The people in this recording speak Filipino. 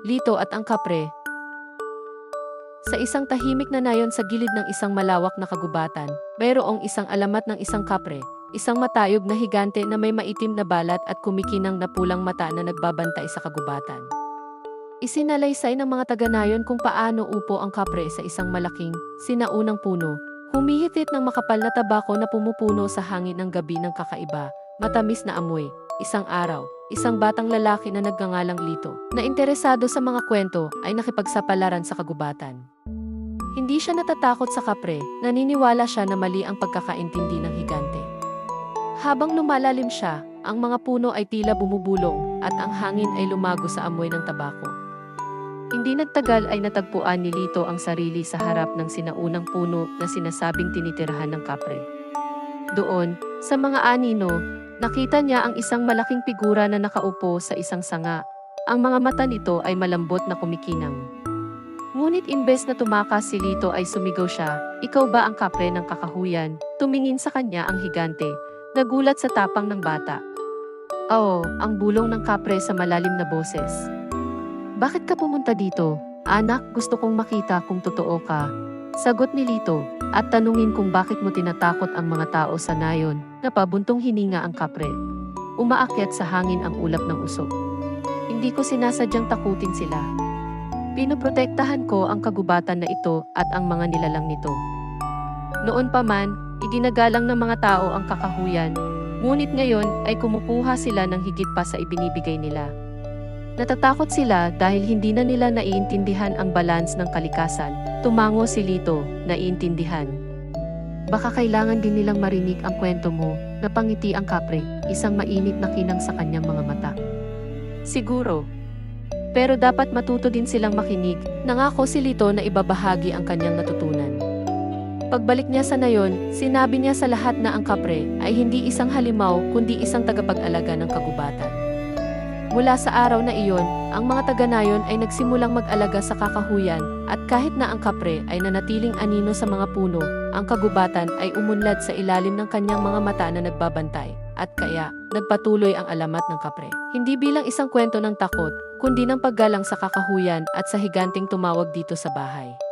Lito at ang kapre. Sa isang tahimik na nayon sa gilid ng isang malawak na kagubatan, mayroong isang alamat ng isang kapre, isang matayog na higante na may maitim na balat at kumikinang na pulang mata na nagbabantay sa kagubatan. Isinalaysay ng mga taga-nayon kung paano upo ang kapre sa isang malaking, sinaunang puno, humihitit ng makapal na tabako na pumupuno sa hangin ng gabi ng kakaiba, matamis na amoy, isang araw, isang batang lalaki na nagngangalang Lito, na interesado sa mga kwento ay nakipagsapalaran sa kagubatan. Hindi siya natatakot sa kapre, naniniwala siya na mali ang pagkakaintindi ng higante. Habang lumalalim siya, ang mga puno ay tila bumubulong at ang hangin ay lumago sa amoy ng tabako. Hindi nagtagal ay natagpuan ni Lito ang sarili sa harap ng sinaunang puno na sinasabing tinitirhan ng kapre. Doon, sa mga anino, nakita niya ang isang malaking figura na nakaupo sa isang sanga. Ang mga mata nito ay malambot na kumikinang. Ngunit imbes na tumakas si Lito ay sumigaw siya, ikaw ba ang kapre ng kakahuyan? Tumingin sa kanya ang higante, nagulat sa tapang ng bata. Oo, ang bulong ng kapre sa malalim na boses. Bakit ka pumunta dito? Anak, gusto kong makita kung totoo ka. Sagot ni Lito, at tanungin kung bakit mo tinatakot ang mga tao sa nayon, na pabuntong hininga ang kapre. Umaakyat sa hangin ang ulap ng usok. Hindi ko sinasadyang takutin sila. Pinoprotektahan ko ang kagubatan na ito at ang mga nilalang nito. Noon pa man, iginagalang ng mga tao ang kakahuyan, ngunit ngayon ay kumukuha sila ng higit pa sa ibinibigay nila. Natatakot sila dahil hindi na nila naiintindihan ang balance ng kalikasan. Tumango si Lito, naiintindihan. Baka kailangan din nilang marinig ang kwento mo, napangiti ang kapre, isang mainit na kinang sa kanyang mga mata. Siguro. Pero dapat matuto din silang makinig, nangako si Lito na ibabahagi ang kanyang natutunan. Pagbalik niya sa nayon, sinabi niya sa lahat na ang kapre ay hindi isang halimaw kundi isang tagapag-alaga ng kagubatan. Mula sa araw na iyon, ang mga taga-nayon ay nagsimulang mag-alaga sa kakahuyan at kahit na ang kapre ay nanatiling anino sa mga puno, ang kagubatan ay umunlad sa ilalim ng kanyang mga mata na nagbabantay at kaya nagpatuloy ang alamat ng kapre. Hindi bilang isang kwento ng takot, kundi ng paggalang sa kakahuyan at sa higanting tumawag dito sa bahay.